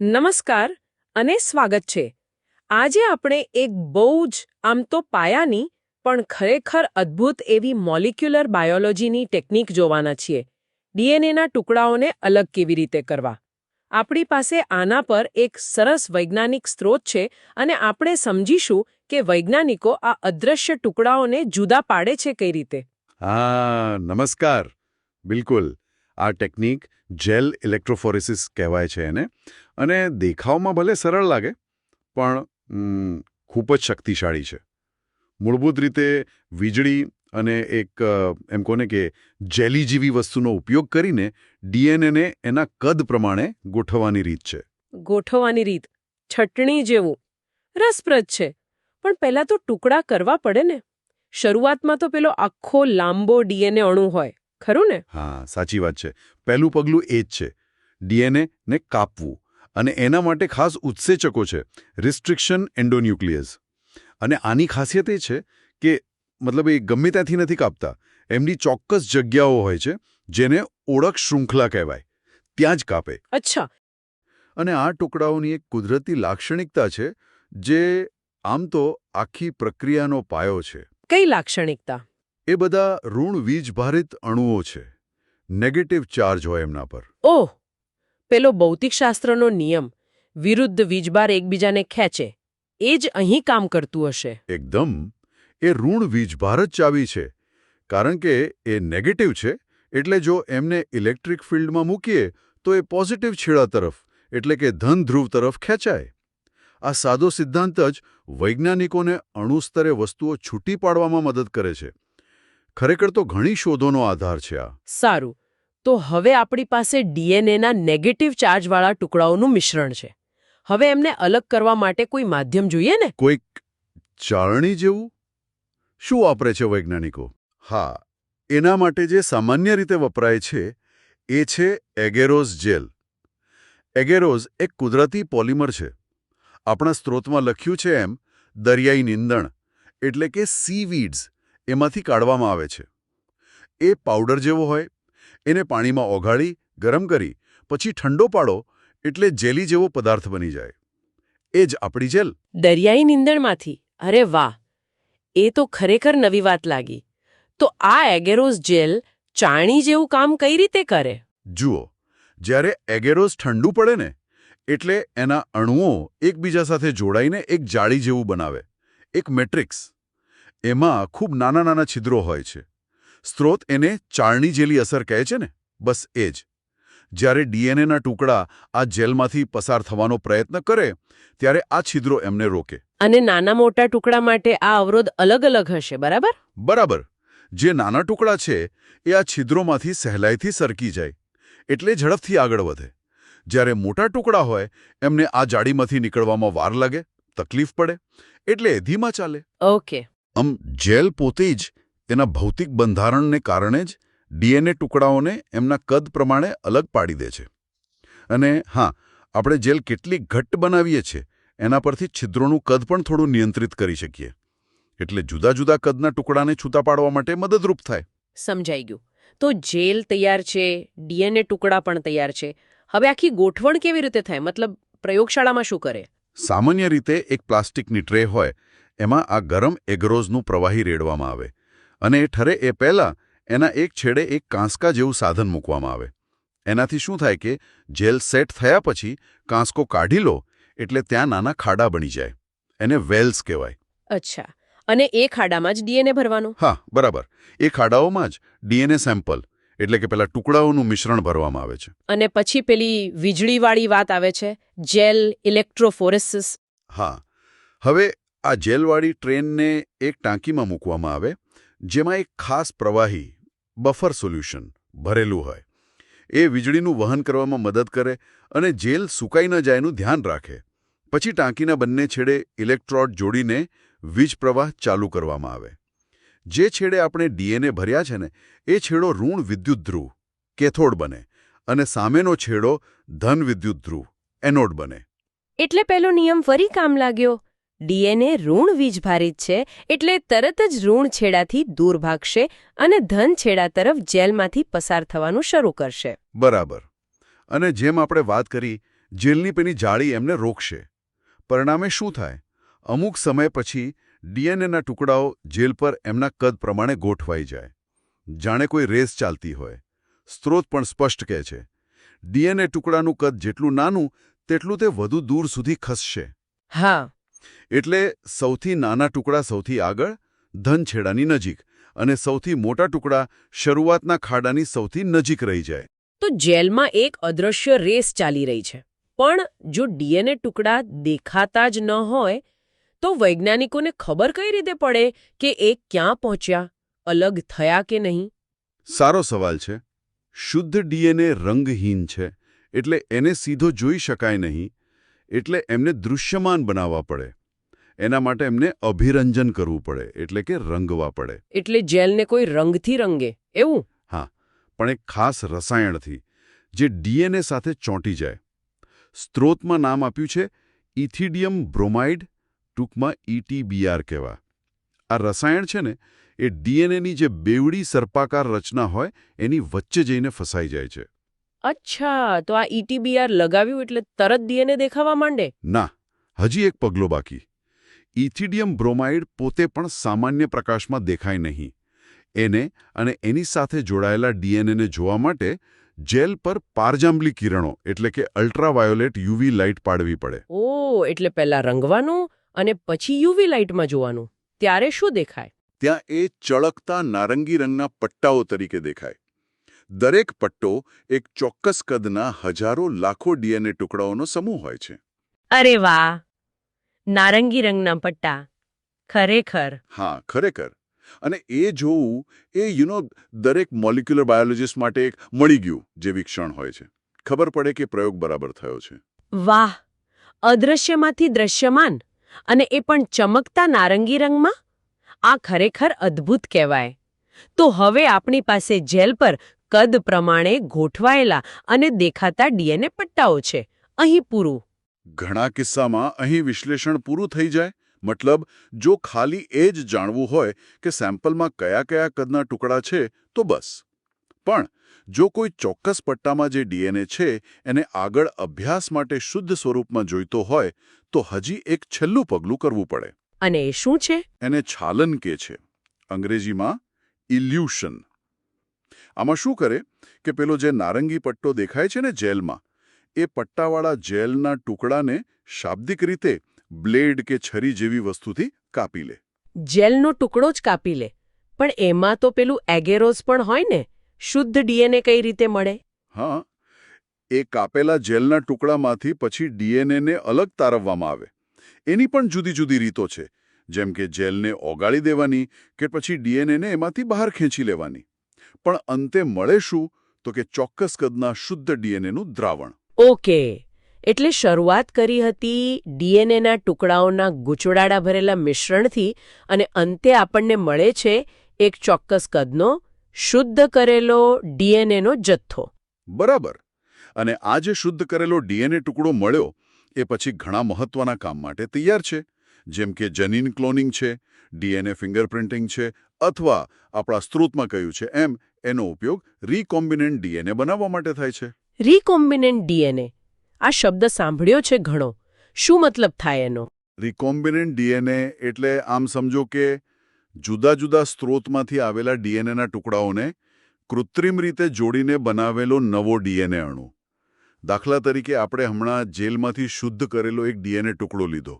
નમસ્કાર અને સ્વાગત છે. આજે આપણે એક બહુ જ, આમ તો પાયાની, પણ ખરેખર અદ્ભુત એવી મોલિક્યુલર બાયોલોજીની ટેકનિક જોવાના છીએ. ડીએનએના ટુકડાઓને અલગ કેવી રીતે કરવા? આપણી પાસે આના પર એક સરસ વૈજ્ઞાનિક સ્ત્રોત છે અને આપણે સમજીશું કે વૈજ્ઞાનિકો આ અદૃશ્ય ટુકડાઓને જુદા પાડે છે કઈ રીતે. હા, નમસ્કાર. બિલકુલ. આ ટેકનિક જેલ ઇલેક્ટ્રોફોરેસિસ કહેવાય છે એને. અને દેખાવમાં ભલે સરળ લાગે પણ ખૂબ જ શક્તિશાળી છે. મૂળભૂત રીતે વીજળી અને એક એમ કોને કે જેલી જેવી વસ્તુનો ઉપયોગ કરીને ડીએનએને એના કદ પ્રમાણે ગોઠવવાની રીત છે. ગોઠવવાની રીત? છટણી જેવું. રસપ્રદ છે. પણ પહેલા તો ટુકડા કરવા પડે ને. શરૂઆતમાં તો પેલો આખો લાંબો ડીએનએ અણુ હોય. ખરું ને? હા સાચી વાત છે. પહેલું પગલું એ જ છે. ડીએનએ ને કાપવું. અને એના માટે ખાસ ઉત્સેચકો છે રિસ્ટ્રિક્શન એન્ડોન્યુક્લિયસ અને આની ખાસિયત એ છે કે મતલબ એ ગમે ત્યાંથી નથી કાપતા એમની ચોક્કસ જગ્યાઓ હોય છે જેને ઓળખ શૃંખલા કહેવાય. ત્યાં જ કાપે. અચ્છા. અને આ ટુકડાઓની એક કુદરતી લાક્ષણિકતા છે જે આમ તો આખી પ્રક્રિયાનો પાયો છે. કઈ લાક્ષણિકતા? એ બધા ઋણ વીજભારિત અણુઓ છે. નેગેટિવ ચાર્જ હોય એમના પર. ઓહ! પેલો ભૌતિકશાસ્ત્રનો નિયમ વિરુદ્ધ વીજબાર એકબીજાને ખેંચે એ જ અહીં કામ કરતું હશે. એકદમ. એ ઋણ વીજભાર જ ચાવી છે. કારણ કે એ નેગેટિવ છે એટલે જો એમને ઇલેક્ટ્રિક ફિલ્ડમાં મૂકીએ તો એ પોઝિટિવ છેડા તરફ એટલે કે ધન ધ્રુવ તરફ ખેંચાય. આ સાદો સિદ્ધાંત જ વૈજ્ઞાનિકોને અણુસ્તરે વસ્તુઓ છૂટી પાડવામાં મદદ કરે છે. ખરેખર તો ઘણી શોધોનો આધાર છે આ. સારું. તો હવે આપણી પાસે ડીએનએના નેગેટિવ ચાર્જવાળા ટુકડાઓનું મિશ્રણ છે. હવે એમને અલગ કરવા માટે કોઈ માધ્યમ જોઈએ ને? કોઈક ચાળણી જેવું? શું વાપરે છે વૈજ્ઞાનિકો? હા, એના માટે જે સામાન્ય રીતે વપરાય છે, એ છે એગેરોઝ જેલ. એગેરોઝ એક કુદરતી પોલિમર છે. આપણા સ્ત્રોતમાં લખ્યું છે એમ, દરિયાઈ નિંદણ, એટલે કે સીવીડ્સ એમાંથી કાઢવામાં આવે છે. એ પાવડર જેવો હોય એને પાણીમાં ઓગાળી ગરમ કરી પછી ઠંડો પાડો એટલે જેલી જેવો પદાર્થ બની જાય. એ જ આપણી જેલ. દરિયાઈ નીંદણમાંથી અરે વાહ! એ તો ખરેખર નવી વાત લાગી. તો આ એગેરોઝ જેલ ચાણી જેવું કામ કઈ રીતે કરે? જુઓ જ્યારે એગેરોસ ઠંડુ પડે ને એટલે એના અણુઓ એકબીજા સાથે જોડાઈને એક જાળી જેવું બનાવે એક મેટ્રિક્સ. એમાં ખૂબ નાના નાના છિદ્રો હોય છે. સ્ત્રોત એને ચાળણી જેલી અસર કહે છે ને? બસ એ જ. જ્યારે ડીએનએના ટુકડા આ જેલમાંથી પસાર થવાનો પ્રયત્ન કરે ત્યારે આ છિદ્રો એમને રોકે. અને નાના મોટા ટુકડા માટે આ અવરોધ અલગ અલગ હશે બરાબર? બરાબર. જે નાના ટુકડા છે એ આ છિદ્રોમાંથી સહેલાઈથી સરકી જાય એટલે ઝડપથી આગળ વધે. જ્યારે મોટા ટુકડા હોય એમને આ જાળીમાંથી નીકળવામાં વાર લાગે તકલીફ પડે એટલે ધીમા ચાલે. ઓકે. આમ જેલ પોતે જ તેના ભૌતિક બંધારણને કારણે જ ડીએનએ ટુકડાઓને એમના કદ પ્રમાણે અલગ પાડી દે છે. અને હા આપણે જેલ કેટલી ઘટ્ટ બનાવીએ છીએ એના પરથી છિદ્રોનું કદ પણ થોડું નિયંત્રિત કરી શકીએ. એટલે જુદા જુદા કદના ટુકડાને છૂટા પાડવા માટે મદદરૂપ થાય. સમજાઈ ગયું. તો જેલ તૈયાર છે ડીએનએ ટુકડા પણ તૈયાર છે. હવે આખી ગોઠવણ કેવી રીતે થાય? મતલબ પ્રયોગશાળામાં શું કરે? સામાન્ય રીતે એક પ્લાસ્ટિકની ટ્રે હોય એમાં આ ગરમ એગરોઝનું પ્રવાહી રેડવામાં આવે. અને એ ઠરે એ પહેલાં એના એક છેડે એક કાંસકા જેવું સાધન મૂકવામાં આવે. એનાથી શું થાય કે જેલ સેટ થયા પછી કાંસકો કાઢી લો એટલે ત્યાં નાના ખાડા બની જાય. એને વેલ્સ કહેવાય. અચ્છા. અને એ ખાડામાં જ ડીએનએ ભરવાનું? હા બરાબર. એ ખાડાઓમાં જ ડીએનએ સેમ્પલ એટલે કે પેલા ટુકડાઓનું મિશ્રણ ભરવામાં આવે છે. અને પછી પેલી વીજળીવાળી વાત આવે છે જેલ ઇલેક્ટ્રોફોરેસિસ. હા. હવે આ જેલવાળી ટ્રેનને એક ટાંકીમાં મૂકવામાં આવે જેમાં એક ખાસ પ્રવાહી બફર સોલ્યુશન ભરેલું હોય. એ વીજળીનું વહન કરવામાં મદદ કરે અને જેલ સુકાઈ ન જાયનું ધ્યાન રાખે. પછી ટાંકીના બંને છેડે ઇલેક્ટ્રોડ જોડીને વીજ પ્રવાહ ચાલુ કરવામાં આવે. જે છેડે આપણે ડીએનએ ભર્યા છે ને, એ છેડો ઋણ વિદ્યુત ધ્રુવ, કેથોડ બને અને સામેનો છેડો ધન વિદ્યુત ધ્રુવ, એનોડ બને. એટલે પહેલો નિયમ ફરી કામ લાગ્યો? ડીએનએ ઋણ વીજભારિત છે એટલે તરત જ ઋણ છેડાથી દૂર ભાગશે અને ધન છેડા તરફ જેલમાંથી પસાર થવાનું શરૂ કરશે. બરાબર. અને જેમ આપણે વાત કરી જેલની પેલી જાળી એમને રોકશે. પરિણામે શું થાય? અમુક સમય પછી ડીએનએના ટુકડાઓ જેલ પર એમના કદ પ્રમાણે ગોઠવાઈ જાય. જાણે કોઈ રેસ ચાલતી હોય. સ્ત્રોત પણ સ્પષ્ટ કહે છે. ડીએનએ ટુકડાનું કદ જેટલું નાનું તેટલું તે વધુ દૂર સુધી ખસશે. હા. એટલે સૌથી નાના ટુકડા સૌથી આગળ ધનછેડાની નજીક અને સૌથી મોટા ટુકડા શરૂઆતના ખાડાની સૌથી નજીક રહી જાય. તો જેલમાં એક અદ્રશ્ય રેસ ચાલી રહી છે. પણ જો ડીએનએ ટુકડા દેખાતા જ ન હોય તો વૈજ્ઞાનિકોને ખબર કઈ રીતે પડે કે એ ક્યાં પહોંચ્યા અલગ થયા કે નહીં? સારો સવાલ છે. શુદ્ધ ડીએનએ રંગહીન છે એટલે એને સીધો જોઈ શકાય નહીં એટલે એમને દૃશ્યમાન બનાવવા પડે. એના માટે એમને અભિરંજન કરવું પડે એટલે કે રંગવા પડે. એટલે જેલને કોઈ રંગથી રંગે એવું? હા પણ એક ખાસ રસાયણથી જે ડીએનએ સાથે ચોંટી જાય. સ્ત્રોતમાં નામ આપ્યું છે ઇથિડિયમ બ્રોમાઇડ ટૂંકમાં ઇટીબીઆર કહેવા. આ રસાયણ છે ને એ ડીએનએની જે બેવડી સર્પાકાર રચના હોય એની વચ્ચે જઈને ફસાઈ જાય છે. અચ્છા તો આ ઈટીબીઆર લગાવ્યું એટલે તરત ડીએનએ દેખાવા માંડે? ના હજી એક પગલો બાકી. ઇથિડિયમ બ્રોમાઇડ પોતે પણ સામાન્ય પ્રકાશમાં દેખાય નહીં. એને અને એની સાથે જોડાયેલા ડીએનએને જોવા માટે જેલ પર પારજાંબલી કિરણો એટલે કે અલ્ટ્રાવાયોલેટ યુવી લાઇટ પાડવી પડે. ઓ એટલે પહેલા રંગવાનું અને પછી યુવી લાઇટમાં જોવાનું. ત્યારે શું દેખાય? ત્યાં એ ચળકતા નારંગી રંગના પટ્ટાઓ તરીકે દેખાય. દરેક પટ્ટો એક ચોક્કસ કદના હજારો લાખો ડીએનએ ટુકડાઓનો સમૂહ હોય છે. અરે વાહ! નારંગી રંગના પટ્ટા. ખરેખર. હા ખરેખર. અને એ જોવું એ યુ નો દરેક મોલિક્યુલર બાયોલોજીસ્ટ માટે એક મળી ગયું જેવી ક્ષણ હોય છે. ખબર પડે કે પ્રયોગ બરાબર થયો છે. વાહ! અદૃશ્યમાંથી દ્રશ્યમાન. અને એ પણ ચમકતા નારંગી રંગમાં? આ ખરેખર અદ્ભુત કહેવાય. તો હવે આપણી પાસે જેલ પર કદ પ્રમાણે ગોઠવાયેલા અને દેખાતા ડીએનએ પટ્ટાઓ છે. અહીં પૂરું. ઘણા કિસ્સામાં અહીં વિશ્લેષણ પૂરું થઈ જાય. મતલબ જો ખાલી એ જ જાણવું હોય કે સેમ્પલમાં કયા કયા કદના ટુકડા છે તો બસ. પણ જો કોઈ ચોક્કસ પટ્ટામાં જે ડીએનએ છે એને આગળ અભ્યાસ માટે શુદ્ધ સ્વરૂપમાં જોઈતો હોય તો હજી એક છેલ્લું પગલું કરવું પડે. અને એ શું છે? એને છાલન કે છે. અંગ્રેજીમાં ઇલ્યુશન. આમાં શું કરે કે પેલો જે નારંગી પટ્ટો દેખાય છે ને જેલમાં એ પટ્ટાવાળા જેલના ટુકડાને શાબ્દિક રીતે બ્લેડ કે છરી જેવી વસ્તુથી કાપી લે. જેલનો ટુકડો જ કાપી લે. પણ એમાં તો પેલું એગેરોઝ પણ હોય ને શુદ્ધ ડીએનએ કઈ રીતે મળે? હા એ કાપેલા જેલના ટુકડામાંથી પછી ડીએનએને અલગ તારવવામાં આવે. એની પણ જુદી જુદી રીતો છે જેમ કે જેલને ઓગાળી દેવાની કે પછી ડીએનએને એમાંથી બહાર ખેંચી લેવાની. પણ અંતે મળે શું? તો કે ચોક્કસ કદના શુદ્ધ ડીએનએનું દ્રાવણ. ઓકે. એટલે શરૂઆત કરી હતી ડીએનએના ટુકડાઓના ગૂંચવડાડા ભરેલા મિશ્રણથી અને અંતે આપણને મળે છે એક ચોક્કસ કદનો શુદ્ધ કરેલો ડીએનએનો જથ્થો. બરાબર. અને આ જે શુદ્ધ કરેલો ડીએનએ ટુકડો મળ્યો એ પછી ઘણા મહત્વના કામ માટે તૈયાર છે. જેમ કે જનીન ક્લોનિંગ છે ડીએનએ ફિંગરપ્રિન્ટિંગ છે અથવા આપણા સ્ત્રોતમાં કહ્યું છે એમ એનો ઉપયોગ રીકોમ્બિનેન્ટ ડીએનએ બનાવવા માટે થાય છે. Recombinant DNA. આ શબ્દ સાંભળ્યો છે ઘણો. શું મતલબ થાય એનો? રિકોમ્બિનેન્ટ ડીએનએ એટલે આમ સમજો કે જુદા જુદા સ્ત્રોતમાંથી આવેલા ડીએનએના ટુકડાઓને કૃત્રિમ રીતે જોડીને બનાવેલો નવો ડીએનએ અણુ. દાખલા તરીકે આપણે હમણાં જેલમાંથી શુદ્ધ કરેલો એક ડીએનએ ટુકડો લીધો.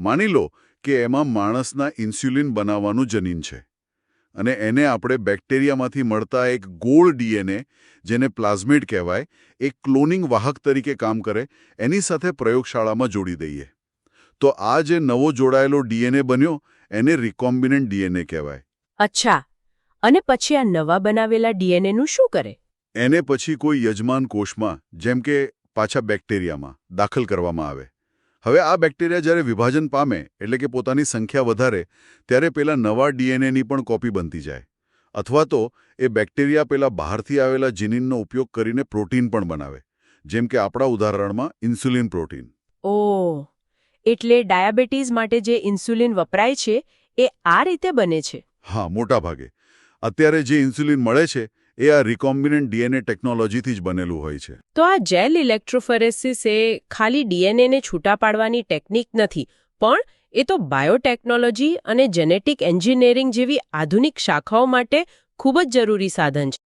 માની લો કે એમાં માણસના ઇન્સ્યુલિન બનાવવાનું જનીન છે અને એને આપણે બેક્ટેરિયામાંથી મળતા એક ગોળ ડીએનએ જેને પ્લાઝમિડ કહેવાય એક ક્લોનિંગ વાહક તરીકે કામ કરે એની સાથે પ્રયોગશાળામાં જોડી દઈએ. તો આ જે નવો જોડાયેલો ડીએનએ બન્યો એને રિકોમ્બિનન્ટ ડીએનએ કહેવાય. અચ્છા. અને પછી આ નવા બનાવેલા ડીએનએનું શું કરે? એને પછી કોઈ યજમાન કોષમાં જેમ કે પાછા બેક્ટેરિયામાં દાખલ કરવામાં આવે. હવે આ બેક્ટેરિયા જ્યારે વિભાજન પામે એટલે કે પોતાની સંખ્યા વધારે ત્યારે પેલા નવા ડીએનએની પણ કોપી બનતી જાય. અથવા તો એ બેક્ટેરિયા પેલા બહારથી આવેલા જીનીનનો ઉપયોગ કરીને પ્રોટીન પણ બનાવે જેમ કે આપણા ઉદાહરણમાં ઇન્સ્યુલિન પ્રોટીન. ઓ એટલે ડાયાબિટીસ માટે જે ઇન્સ્યુલિન વપરાય છે એ આ રીતે બને છે? હા મોટા ભાગે અત્યારે જે ઇન્સ્યુલિન મળે છે એ આ રિકોમ્બિનન્ટ ડીએનએ ટેકનોલોજીથી જ બનેલું હોય છે. તો આ જેલ ઇલેક્ટ્રોફરેસિસ એ ખાલી ડીએનએને છૂટા પાડવાની ટેકનિક નથી, પણ એ તો બાયોટેકનોલોજી અને જેનેટિક એન્જિનિયરિંગ જેવી આધુનિક શાખાઓ માટે ખૂબ જ જરૂરી સાધન છે.